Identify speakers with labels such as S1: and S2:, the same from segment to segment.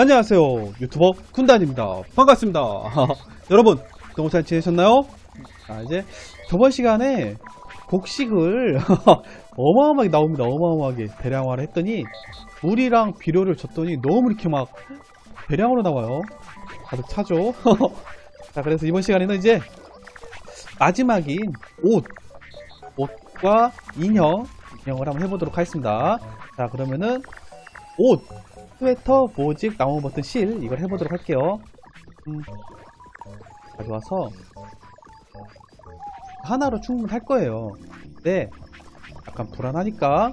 S1: 안녕하세요 유튜버 쿤단입니다. 반갑습니다. 여러분 너무 잘 지내셨나요? 자 이제 저번 시간에 곡식을 어마어마하게 나옵니다. 어마어마하게 대량화를 했더니 물이랑 비료를 줬더니 너무 이렇게 막 대량으로 나와요. 가득 차죠? 자 그래서 이번 시간에는 이제 마지막인 옷 옷과 인형 인형을 한번 해보도록 하겠습니다. 자 그러면은 옷 스웨터, 모직, 나무 버튼, 실 이걸 해보도록 할게요. 음, 가져와서 하나로 충분할 거예요. 근데 약간 불안하니까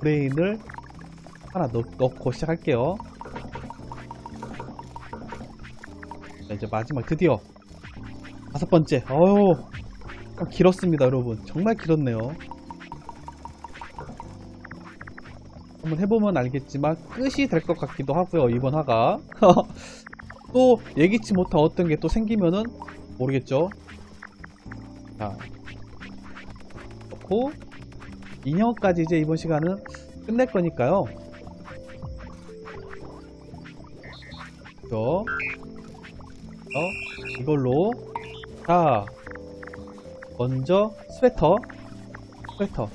S1: 브레인을 하나 넣, 넣고 시작할게요. 자, 이제 마지막 드디어 다섯 번째. 어우 길었습니다, 여러분. 정말 길었네요. 한번 해보면 알겠지만 끝이 될 것 같기도 하고요 이번 화가. 또 예기치 못한 어떤 게 또 생기면은 모르겠죠. 자 넣고 인형까지 이제 이번 시간은 끝낼 거니까요. 저 어, 이걸로 자 먼저 스웨터 스웨터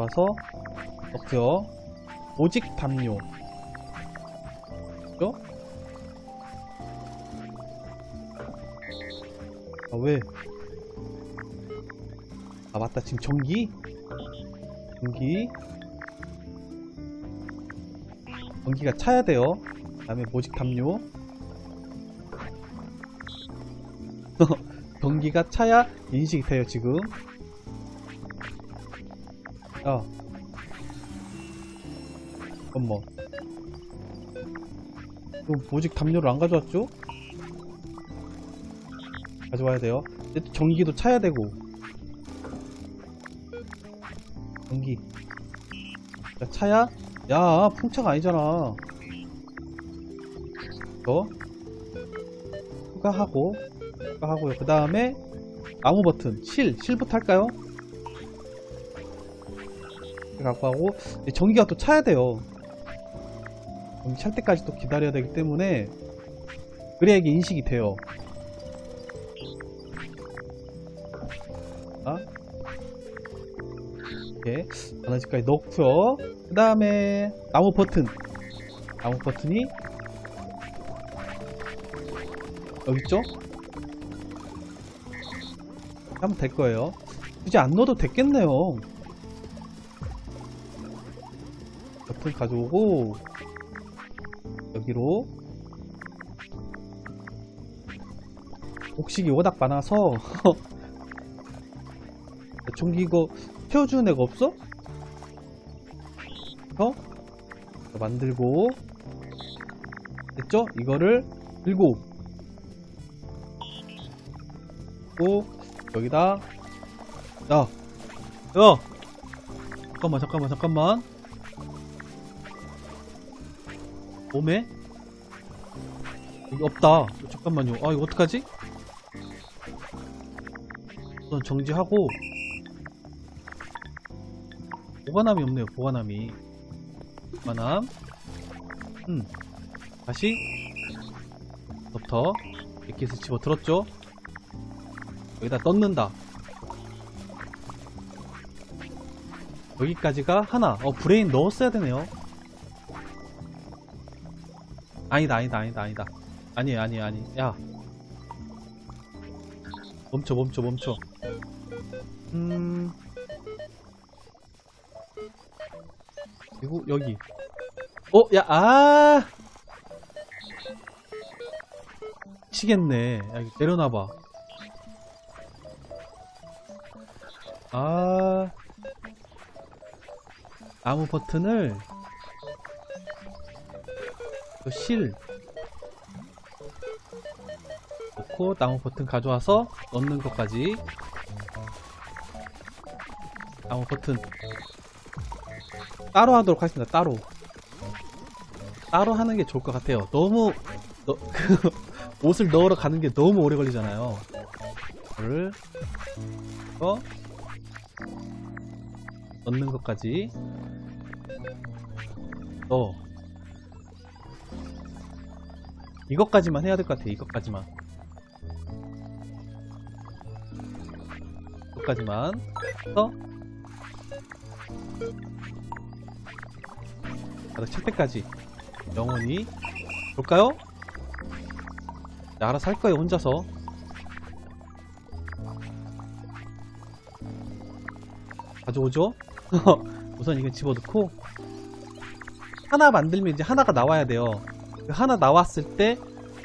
S1: 와서 넣고요. 오직 담요. 그죠? 아, 왜? 아, 맞다. 지금 전기? 전기. 전기가 차야 돼요. 그 다음에 모직 담요. 전기가 차야 인식이 돼요, 지금. 야. 잠깐만. 이거 모직 담요를 안 가져왔죠? 가져와야 돼요. 근데 또 전기도 차야 되고. 전기. 야, 차야? 야, 풍차가 아니잖아. 이거. 추가하고, 추가하고요. 그 다음에, 나무 버튼, 실, 실부터 할까요? 갖고 하고 전기가 또 차야 돼요. 전기 찰 때까지 또 기다려야 되기 때문에 그래야 이게 인식이 돼요. 자, 이렇게 하나씩까지 넣고요. 그 다음에 나무 버튼, 나무 버튼이 여기 있죠? 하면 될 거예요. 굳이 안 넣어도 됐겠네요. 버튼 가져오고 여기로 곡식이 워낙 많아서 전기 이거 태워주는 애가 없어? 어? 만들고 됐죠? 이거를 들고 또 여기다 야! 야! 잠깐만 잠깐만 잠깐만 몸에? 여기 없다. 잠깐만요. 아, 이거 어떡하지? 우선 정지하고. 보관함이 없네요, 보관함이. 보관함. 음. 다시. 부터. 이렇게 해서 집어 들었죠? 여기다 넣는다. 여기까지가 하나. 어, 브레인 넣었어야 되네요. 아니다 아니다 아니다 아니다. 아니에요 아니에요 아니 야. 멈춰 멈춰 멈춰. 음. 그리고 여기. 어 야 아. 미치겠네. 야 내려놔봐. 아. 나무 버튼을 그 실. 넣고 나무 버튼 가져와서 넣는 것까지. 나무 버튼. 따로 하도록 하겠습니다 따로. 따로 하는 게 좋을 것 같아요. 너무 너, 그 옷을 넣으러 가는 게 너무 오래 걸리잖아요. 이거를 어? 넣는 것까지. 어. 이것까지만 해야 될 것 같아, 이것까지만. 이것까지만. 해서. 바로 칠 때까지. 영원히. 볼까요? 네, 알아서 할 거예요, 혼자서. 가져오죠? 우선 이거 집어넣고. 하나 만들면 이제 하나가 나와야 돼요. 그 하나 나왔을 때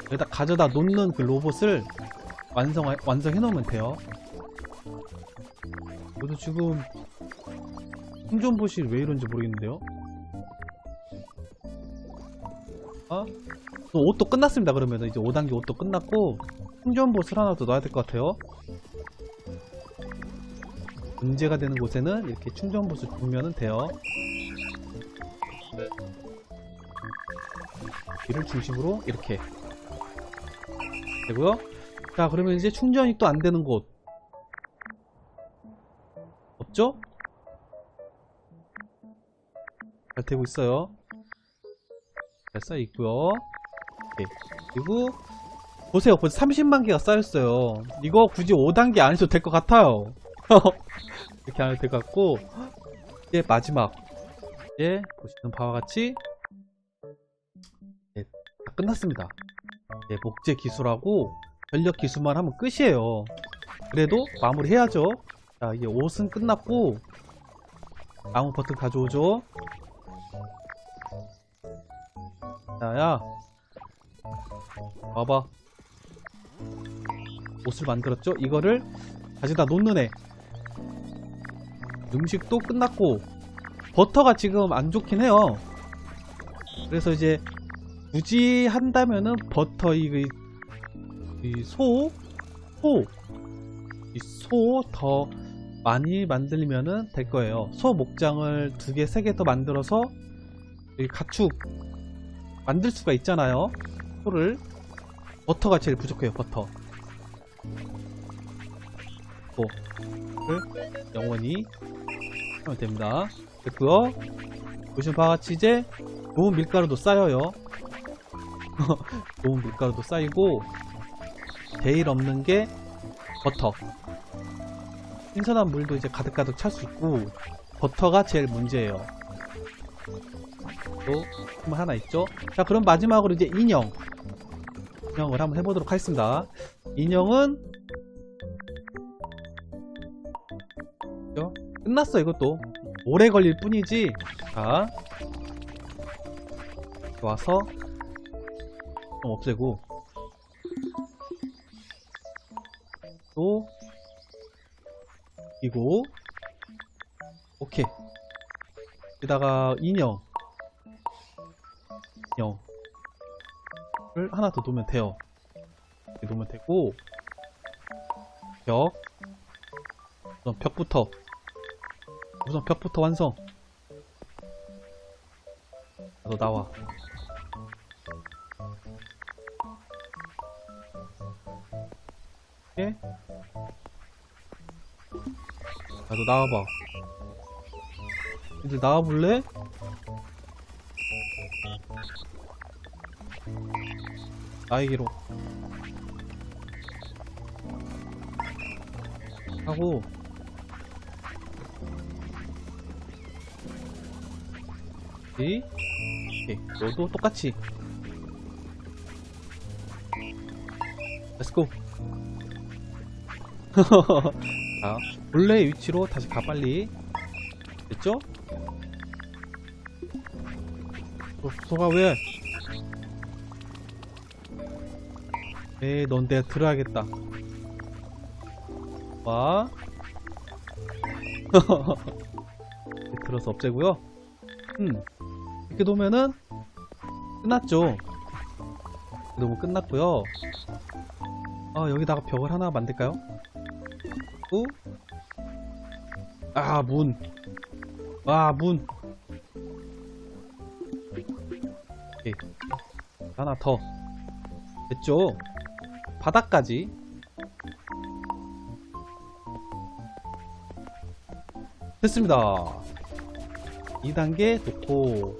S1: 여기다 가져다 놓는 그 로봇을 완성 완성해 놓으면 돼요. 저도 지금 충전보실 왜 이런지 모르겠는데요. 아? 또 옷도 끝났습니다. 그러면 이제 5단계 옷도 끝났고 충전봇을 하나 더 넣어야 될 것 같아요. 문제가 되는 곳에는 이렇게 충전봇을 두면 돼요. 이를 중심으로 이렇게 되고요. 자, 그러면 이제 충전이 또 안 되는 곳 없죠? 잘 되고 있어요. 잘 쌓여 있고요. 네. 그리고 보세요, 벌써 30만 개가 쌓였어요. 이거 굳이 5단계 안 해도 될 것 같아요. 이렇게 안 해도 될 것 같고 이제 마지막 이제 보시는 바와 같이 끝났습니다. 네, 목재 기술하고 전력 기술만 하면 끝이에요. 그래도 마무리 해야죠. 자, 이제 옷은 끝났고 나무 버튼 가져오죠. 자, 야, 와봐. 옷을 만들었죠? 이거를 가져다 놓는 애. 음식도 끝났고 버터가 지금 안 좋긴 해요. 그래서 이제 굳이 한다면은 버터 이, 이 소, 소, 이 소 더 많이 만들면은 될 거예요. 소 목장을 두 개, 세 개 더 만들어서 이 가축 만들 수가 있잖아요. 소를 버터가 제일 부족해요. 버터. 를 영원히 하면 됩니다. 됐고요. 보시면 바와 같이 이제 좋은 밀가루도 쌓여요. 좋은 밀가루도 쌓이고 제일 없는 게 버터. 신선한 물도 이제 가득가득 찰 수 있고 버터가 제일 문제예요. 또 한번 하나 있죠. 자 그럼 마지막으로 이제 인형. 인형을 한번 해보도록 하겠습니다. 인형은? 끝났어 이것도 오래 걸릴 뿐이지 자 와서 좀 없애고. 또. 이고. 오케이. 여기다가 인형. 인형을 하나 더 놓으면 돼요. 이렇게 놓으면 되고. 벽. 우선 벽부터. 우선 벽부터 완성. 너 나와 예? 나도 나와봐. 이제 나와볼래? 나에게로. 하고. 오케이. 너도 똑같이. 렛츠고 자 본래의 위치로 다시 가 빨리. 됐죠? 소, 소가 왜? 에이 넌 내가 들어야겠다. 와. 이렇게 들어서 없애고요. 음. 이렇게 놓으면은 끝났죠. 놓으면 끝났고요. 아 여기다가 벽을 하나 만들까요? 또 아, 문. 아, 문. 오케이. 하나 더. 됐죠? 바닥까지. 됐습니다. 2단계 놓고,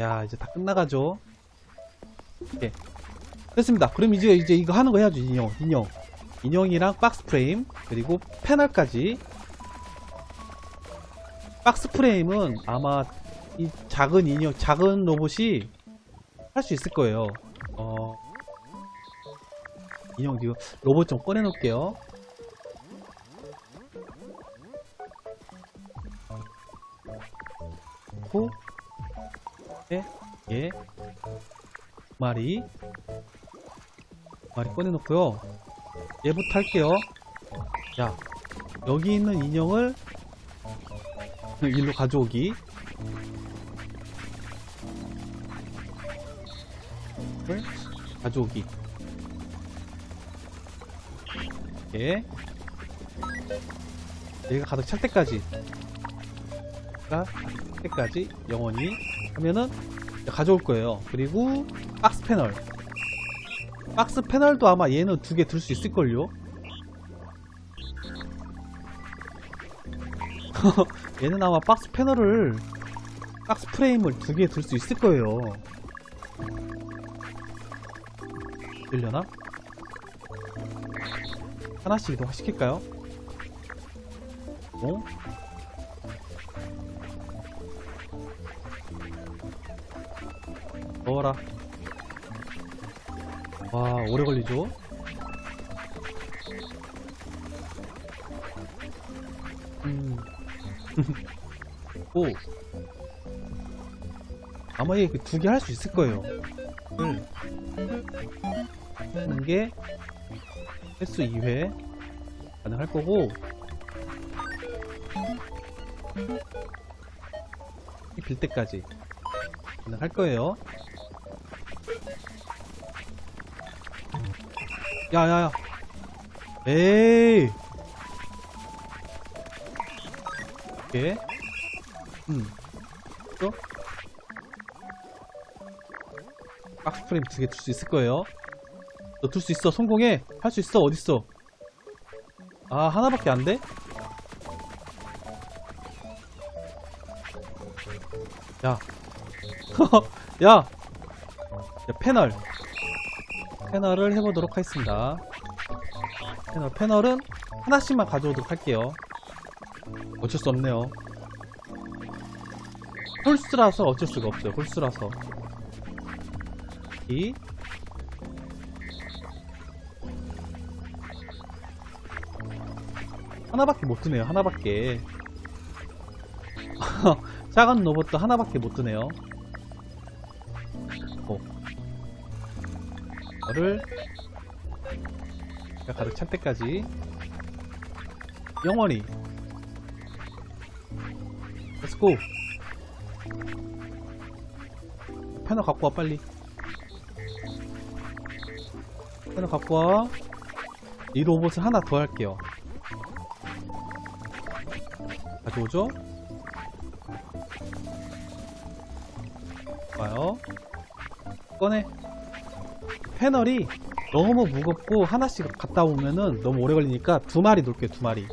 S1: 야, 이제 다 끝나가죠. 예. 됐습니다. 그럼 이제, 이제 이거 하는 거 해야죠, 인형. 인형. 인형이랑 박스 프레임, 그리고 패널까지. 박스 프레임은 아마 이 작은 인형, 작은 로봇이 할 수 있을 거예요. 어, 인형 이거 로봇 좀 꺼내 놓을게요. 호, 예, 예, 두 마리, 두 마리 꺼내 놓고요. 얘부터 할게요. 야, 여기 있는 인형을 일로 가져오기. 을 가져오기. 예. 얘가 가득 찰 때까지. 가 때까지 영원히 하면은 가져올 거예요. 그리고 박스 패널. 박스 패널도 아마 얘는 두 개 들 수 있을걸요? 얘는 아마 박스 패널을 박스 프레임을 두 개 들 수 있을 거예요. 들려나? 하나씩 이동화 시킬까요? 어? 넣어라. 와, 오래 걸리죠? 음. 오. 아마 얘 두 개 할 수 있을 거예요. 을. 하는 게 횟수 2회 가능할 거고 이빌 때까지 가능할 거예요. 야야야. 에이. 오케이 음. 또? 박스 프레임 두 개 둘 수 있을 거예요. 너 둘 수 있어. 성공해. 할 수 있어. 어딨어? 아 하나밖에 안 돼? 야. 야! 야 패널 패널을 해보도록 하겠습니다. 패널 패널은 하나씩만 가져오도록 할게요. 어쩔 수 없네요. 홀스라서 어쩔 수가 없어요 홀스라서. 이. 하나밖에 못 드네요 하나밖에. 작은 로봇도 하나밖에 못 드네요 거를 가득 찰 때까지 영원히 렛츠고 패널 갖고 와 빨리. 패널 갖고 와이 로봇을 하나 더 할게요. 가져오죠? 봐요. 꺼내 패널이 너무 무겁고 하나씩 갔다 오면은 너무 오래 걸리니까 두 마리 놓을게요 두 마리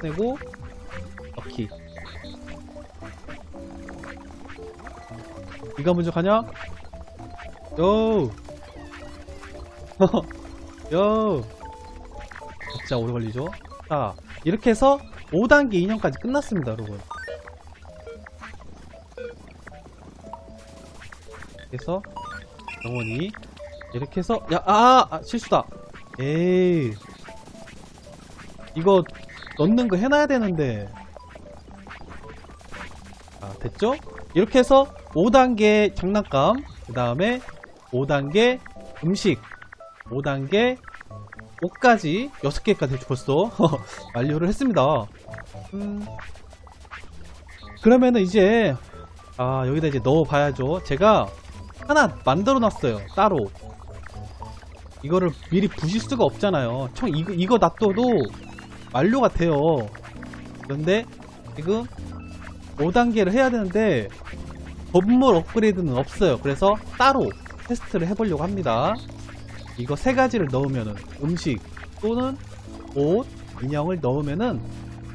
S1: 내고 넣기 이가 먼저 가냐? 요! 요! 진짜 오래 걸리죠? 자, 이렇게 해서 5단계 인형까지 끝났습니다, 여러분. 그래서 영원히 이렇게 해서 야, 아, 아 실수다. 에이. 이거 넣는 거 해놔야 되는데. 아, 됐죠? 이렇게 해서 5단계 장난감, 그 다음에 5단계 음식, 5단계 옷까지 6개까지 벌써 완료를 했습니다. 음, 그러면은 이제, 아, 여기다 이제 넣어 봐야죠. 제가 하나 만들어 놨어요. 따로. 이거를 미리 부실 수가 없잖아요. 총 이거, 이거 놔둬도 완료가 돼요. 그런데 지금 5단계를 해야 되는데 건물 업그레이드는 없어요. 그래서 따로 테스트를 해보려고 합니다. 이거 세 가지를 넣으면은 음식 또는 옷, 인형을 넣으면은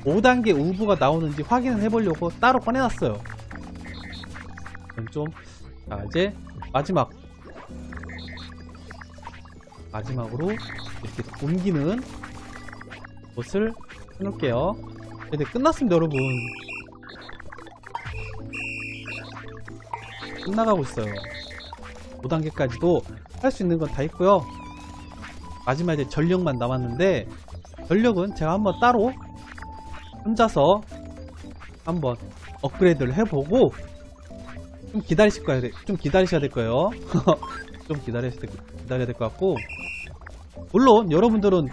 S1: 5단계 우부가 나오는지 확인을 해보려고 따로 꺼내놨어요. 좀, 자, 이제 마지막. 마지막으로 이렇게 옮기는 곳을 해놓을게요. 이제 끝났습니다, 여러분. 끝나가고 있어요. 5단계까지도 할 수 있는 건다 있고요. 마지막 이제 전력만 남았는데 전력은 제가 한번 따로 혼자서 한번 업그레이드를 해보고 좀 기다리실 거예요. 좀 기다리셔야 될 거예요. 좀 기다려야 될, 기다려야 될 것 같고 물론 여러분들은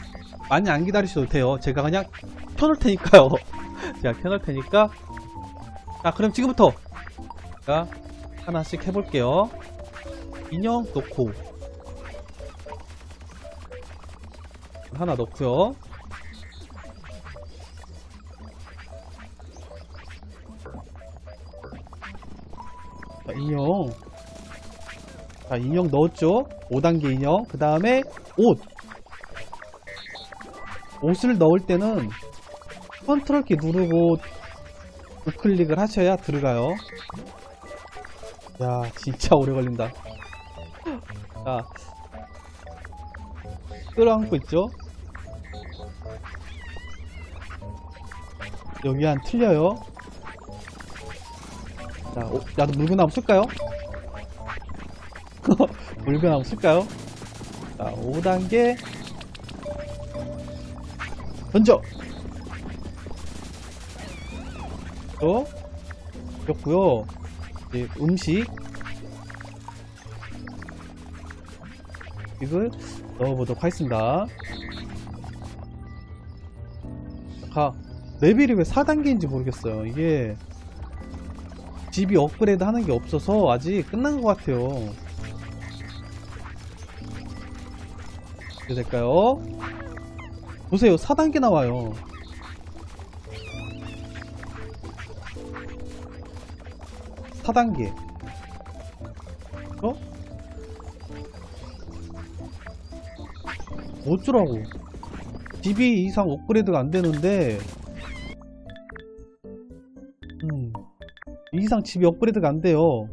S1: 많이 안 기다리셔도 돼요. 제가 그냥 켜놓을 테니까요. 제가 켜놓을 테니까 자 그럼 지금부터 제가 하나씩 해볼게요. 인형 넣고 하나 넣고요. 자, 인형. 자, 인형 넣었죠? 5단계 인형. 그 다음에 옷. 옷을 넣을 때는 컨트롤 키 누르고 우클릭을 하셔야 들어가요. 야, 진짜 오래 걸린다. 자, 끌어안고 있죠? 여기 한 틀려요. 자, 오, 나도 한번 쓸까요? 한번 쓸까요? 자, 5단계. 던져! 또, 됐고요 이제 음식. 이걸 넣어보도록 하겠습니다. 가. 레벨이 왜 4단계인지 모르겠어요. 이게 집이 업그레이드 하는 게 없어서 아직 끝난 것 같아요. 어떻게 될까요? 보세요. 4단계 나와요. 사단계 어? 어쩌라고. 집이 이상 업그레이드가 안 되는데, 이 이상 집이 업그레이드가 안 돼요.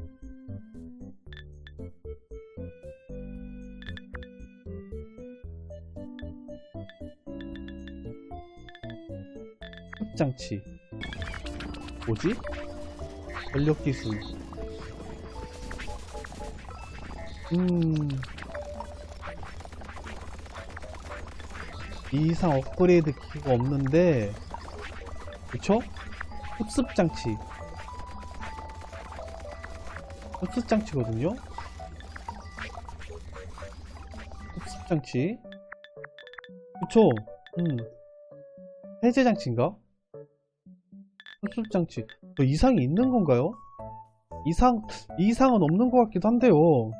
S1: 흡장치. 뭐지? 전력 기술. 음. 이 이상 업그레이드 기가 없는데, 그쵸? 흡습장치. 흡습장치거든요? 흡습장치. 그쵸? 음. 해제장치인가? 흡습장치. 뭐 이상이 있는 건가요? 이상, 이상은 없는 것 같기도 한데요.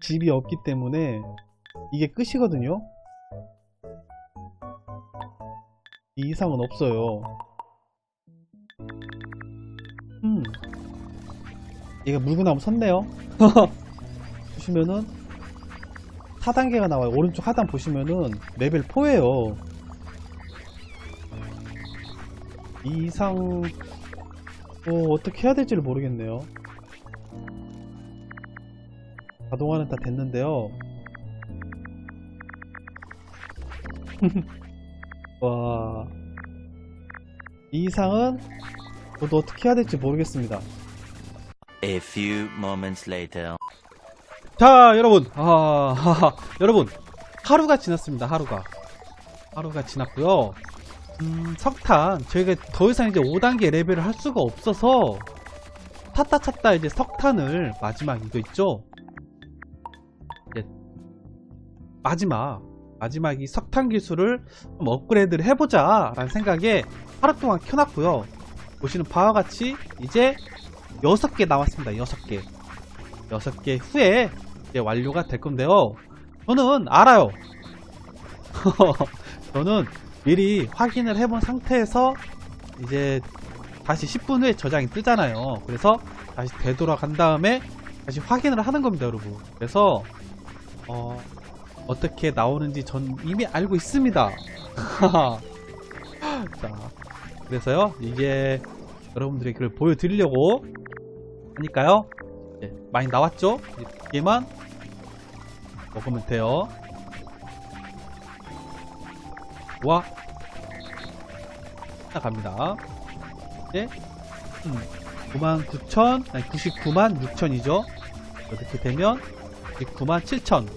S1: 집이 없기 때문에 이게 끝이거든요. 이 이상은 없어요. 얘가 한번 섰네요. 보시면은 4단계가 나와요. 오른쪽 하단 보시면은 레벨 4예요. 이 이상 뭐 어떻게 해야 될지를 모르겠네요. 자동화는 다 됐는데요. 와. 이 이상은 저도 어떻게 해야 될지 모르겠습니다.
S2: A few moments later.
S1: 자, 여러분. 아, 하하. 여러분. 하루가 지났습니다. 하루가. 하루가 지났고요. 음, 석탄. 저희가 더 이상 이제 5단계 레벨을 할 수가 없어서 탔다 탔다 이제 석탄을 마지막 이거 있죠? 이제 마지막 마지막 이 석탄 기술을 좀 업그레이드를 해보자 라는 생각에 하루 동안 켜놨고요. 보시는 바와 같이 이제 6개 나왔습니다. 6개. 6개 후에 이제 완료가 될 건데요. 저는 알아요. 저는 미리 확인을 해본 상태에서 이제 다시 10분 후에 저장이 뜨잖아요. 그래서 다시 되돌아간 다음에 다시 확인을 하는 겁니다, 여러분. 그래서 어, 어떻게 나오는지 전 이미 알고 있습니다. 자, 그래서요, 이게 여러분들에게 그걸 보여드리려고 하니까요. 네, 많이 나왔죠? 개만 먹으면 돼요. 와, 나갑니다. 이제 음, 99,000, 아니 99만 6천이죠. 이렇게 되면 99만 7천,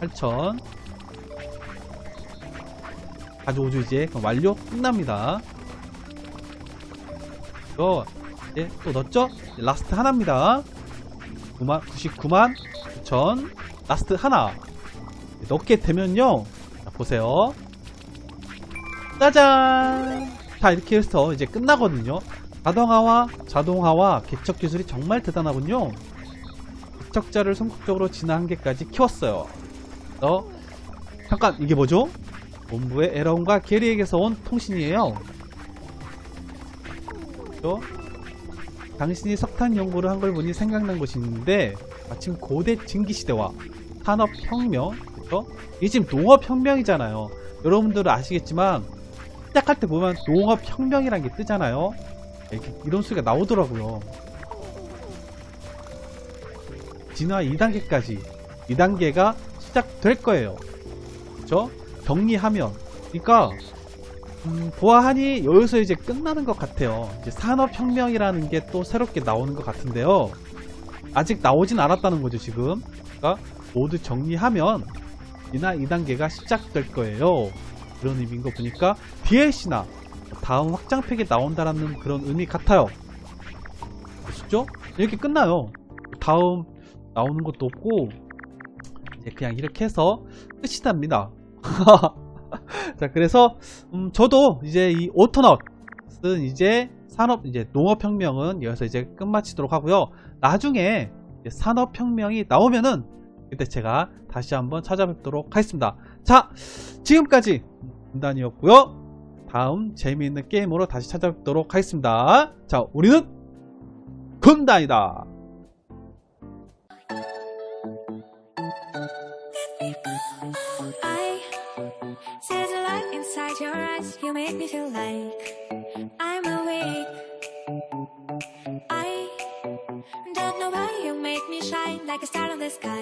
S1: 8천 가져오죠 이제 그럼 완료 끝납니다. 이거 이제 또 넣었죠? 이제 라스트 하나입니다. 9만 99만 9천 라스트 하나 넣게 되면요. 자, 보세요. 짜잔! 자, 이렇게 해서 이제 끝나거든요. 자동화와 자동화와 개척 기술이 정말 대단하군요. 개척자를 성공적으로 지난 한계까지 키웠어요. 그래서 잠깐 이게 뭐죠? 본부의 에런과 게리에게서 온 통신이에요. 그죠? 당신이 석탄 연구를 한 걸 보니 생각난 것이 있는데 마침 고대 증기 시대와 산업혁명, 그죠? 이게 지금 농업혁명이잖아요. 여러분들은 아시겠지만 시작할 때 보면 농업혁명이란 게 뜨잖아요. 이렇게 이런 소리가 나오더라고요. 진화 2단계까지 2단계가 시작될 거예요. 그죠? 정리하면. 그러니까 음, 보아하니 여기서 이제 끝나는 것 같아요. 이제 산업혁명이라는 게 또 새롭게 나오는 것 같은데요. 아직 나오진 않았다는 거죠, 지금. 그러니까 모두 정리하면 이나 2단계가 시작될 거예요. 그런 의미인 거 보니까 DLC나 다음 확장팩에 나온다라는 그런 의미 같아요. 보시죠? 이렇게 끝나요. 다음 나오는 것도 없고 그냥 이렇게 해서 끝이 납니다. 자, 그래서 음, 저도 이제 이 오토넛은 이제 산업 이제 농업혁명은 여기서 이제 끝마치도록 하고요. 나중에 산업혁명이 나오면은 그때 제가 다시 한번 찾아뵙도록 하겠습니다. 자, 지금까지 군단이었고요. 다음 재미있는 게임으로 다시 찾아뵙도록 하겠습니다. 자, 우리는 군단이다.
S3: Like a star in the sky.